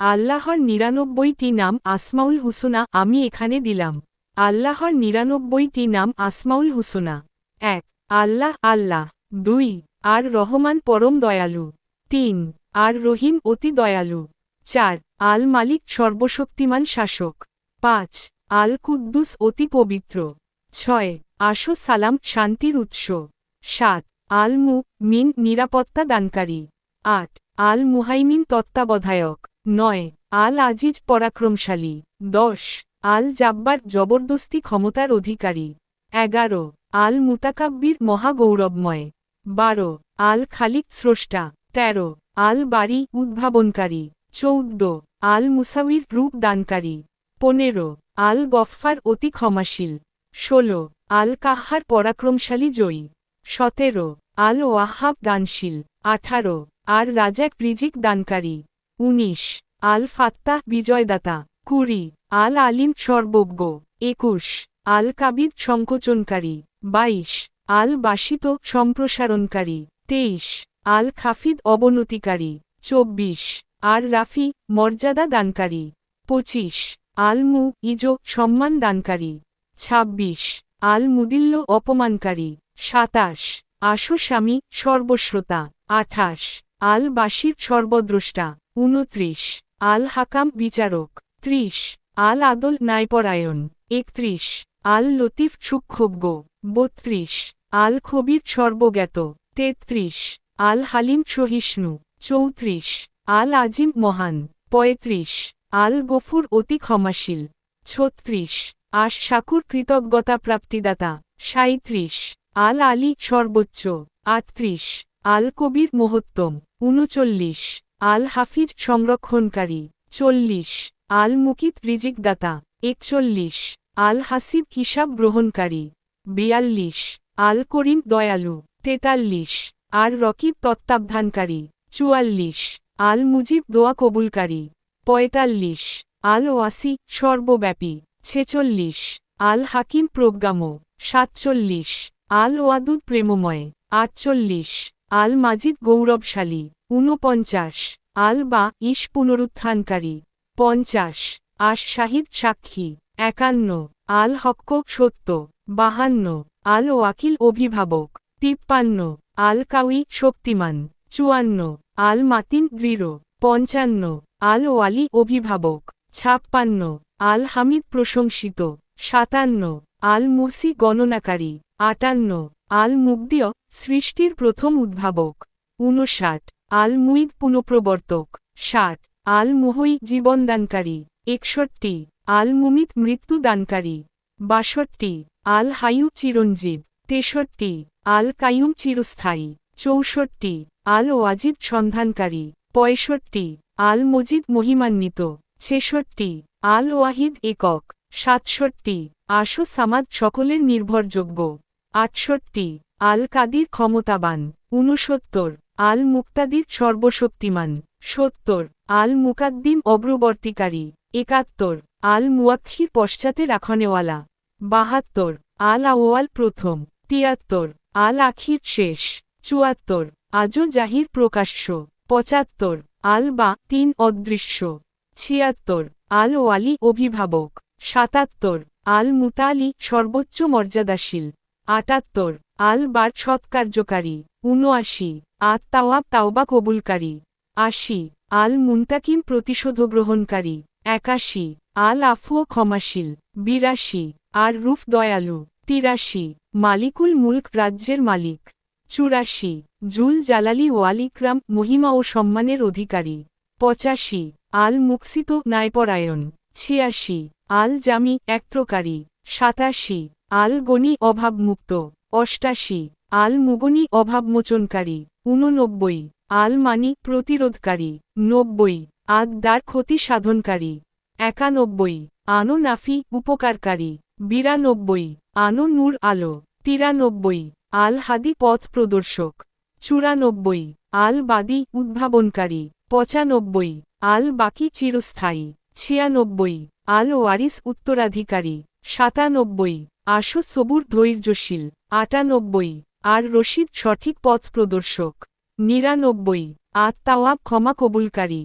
আল্লাহর নিরানব্বইটি নাম আসমাউল হুসনা আমি এখানে দিলাম। আল্লাহর নিরানব্বইটি নাম আসমাউল হুসনা। এক, আল্লাহ আল্লাহ। দুই, আর রহমান পরম দয়ালু। তিন, আর রহিম অতি দয়ালু। চার, আল মালিক সর্বশক্তিমান শাসক। পাঁচ, আল কুদ্দুস অতি পবিত্র। ছয় আশো সালাম শান্তির উৎস। সাত, আল মু মিন নিরাপত্তা দানকারী। আট, আল মুহাইমিন তত্ত্বাবধায়ক। নয় আল আজিজ পরাক্রমশালী। দশ আল জাব্বার জবরদস্তি ক্ষমতার অধিকারী। এগারো আল মুতাকাব্বির মহাগৌরবময়। বারো আল খালিক স্রষ্টা। তেরো আল বাড়ি উদ্ভাবনকারী। চৌদ্দ আল মুসাউির রূপ দানকারী। পনেরো আল গফফার অতি ক্ষমাশীল। ষোলো আল কাহার পরাক্রমশালী জয়ী। সতেরো আল ওয়াহাব দানশীল। আঠারো, আর রাজাক রিজিক দানকারী। উনিশ আল ফাত্তাহ বিজয়দাতা, কুড়ি আল আলিম সর্বজ্ঞ, একুশ আল কাবিদ সংকোচনকারী, বাইশ আল বাসিত সম্প্রসারণকারী, তেইশ আল খাফিদ অবনতিকারী, চব্বিশ আর রাফি মর্যাদা দানকারী, পঁচিশ আল মু ইজো সম্মান দানকারী, ছাব্বিশ আল মুদিল্য অপমানকারী, সাতাশ আশু স্বামী সর্বশ্রোতা আঠাশ আল বাসির সর্বদ্রষ্টা উনত্রিশ আল হাকাম বিচারক, ত্রিশ। আল আদল ন্যায়পরায়ণ একত্রিশ। আল লতিফ সূক্ষ্মজ্ঞ বত্রিশ। আল খবির সর্বজ্ঞাত, তেত্রিশ। আল হালিম সহিষ্ণু, চৌত্রিশ। আল আজিম মহান, পঁয়ত্রিশ। আল গফুর অতি ক্ষমাশীল, ছত্রিশ। আশ শাকুর কৃতজ্ঞতা প্রাপ্তিদাতা সাঁত্রিশ আল আলী সর্বোচ্চ, আটত্রিশ। আল কবির মহত্তম, উনচল্লিশ। আল হাফিজ সংরক্ষণকারী, চল্লিশ। আল মুকিত রিজিকদাতা, একচল্লিশ। আল হাসিব হিসাব গ্রহণকারী, বিয়াল্লিশ। আল করিম দয়ালু, তেতাল্লিশ। আর রকিব তত্ত্বাবধানকারী, চুয়াল্লিশ। আল মুজিব দোয়া কবুলকারী, পঁয়তাল্লিশ। আল ওয়াসি সর্বব্যাপী, ছেচল্লিশ। আল হাকিম প্রজ্ঞাম, সাতচল্লিশ। আল ওয়াদুদ প্রেমময়, আটচল্লিশ। আল মাজিদ গৌরবশালী ঊনপঞ্চাশ আল বা ইস পুনরুত্থানকারী, পঞ্চাশ, আশ শাহিদ সাক্ষী, একান্ন, আল হক্ক সত্য, বাহান্ন, আল ওয়াকিল অভিভাবক, তিপ্পান্ন, আল কাউই শক্তিমান, চুয়ান্ন, আল মাতিন দৃঢ়, পঞ্চান্ন, আল ওয়ালি অভিভাবক, ছাপ্পান্ন, আল হামিদ প্রশংসিত, সাতান্ন, আল মুসি গণনাকারী, আটান্ন, আল মুগ্দিয় সৃষ্টির প্রথম উদ্ভাবক, ঊনষাট আল মুইদ পুনঃপ্রবর্তক। ষাট আল মুহই জীবনদানকারী। একষট্টি আল মুমিত মৃত্যুদানকারী। বাষট্টি আল হায়ু চিরঞ্জীব। তেষট্টি আল কায়ুম চিরস্থায়ী। চৌষট্টি আল ওয়াজিদ সন্ধানকারী। পঁয়ষট্টি আল মজিদ মহিমান্বিত। ছেষট্টি আল ওয়াহিদ একক। সাতষট্টি আশো সামাদ সকলের নির্ভরযোগ্য। আটষট্টি আল কাদির ক্ষমতাবান। ঊনসত্তর আল মুক্তাদির সর্বশক্তিমান। সত্তর আল মুকাদ্দিম অগ্রবর্তীকারী। একাত্তর আল মুয়াক্ষির পশ্চাতে রাখনেওয়ালা। বাহাত্তর আল আওয়াল প্রথম। তিয়াত্তর আল আখির শেষ। চুয়াত্তর আজও জাহির প্রকাশ্য। পঁচাত্তর আল বা তিন অদৃশ্য। ছিয়াত্তর আল ওয়ালি অভিভাবক। সাতাত্তর আল মুতালি সর্বোচ্চ মর্যাদাশীল। আটাত্তর আল বার সৎকার্যকারী। উনআশি আত তাওয়াব তাওবা কবুলকারী। আশি আল মুন্তাকিম প্রতিশোধ গ্রহণকারী একাশি আল আফুও ক্ষমাশীল। বিরাশি আর রুফ দয়ালু। তিরাশি, মালিকুল মুল্ক রাজ্যের মালিক। চুরাশি জুল জালালি ওয়ালিক্রাম মহিমা ও সম্মানের অধিকারী। পঁচাশি আল মুকসিত ন্যায়পরায়ণ ছিয়াশি আল জামি একত্রকারী। সাতাশি আল গনি অভাবমুক্ত। অষ্টাশি আল মুগনি অভাবমোচনকারী, ঊননব্বই। আল মানি প্রতিরোধকারী, নব্বই। আদ দ্বার ক্ষতি সাধনকারী, একানব্বই। আনো নাফি উপকারকারী, বিরানব্বই। আনো নূর আলো, তিরানব্বই। আল হাদি পথ প্রদর্শক, চুরানব্বই। আল বাদি উদ্ভাবনকারী, পঁচানব্বই। আল বাকি চিরস্থায়ী, ছিয়ানব্বই। আল ওয়ারিস উত্তরাধিকারী, সাতানব্বই। আশো সবুর ধৈর্যশীল, আটানব্বই। আর রশিদ সঠিক পথ প্রদর্শক। নিরানব্বই। আত্মাওয়াব ক্ষমা কবুলকারী।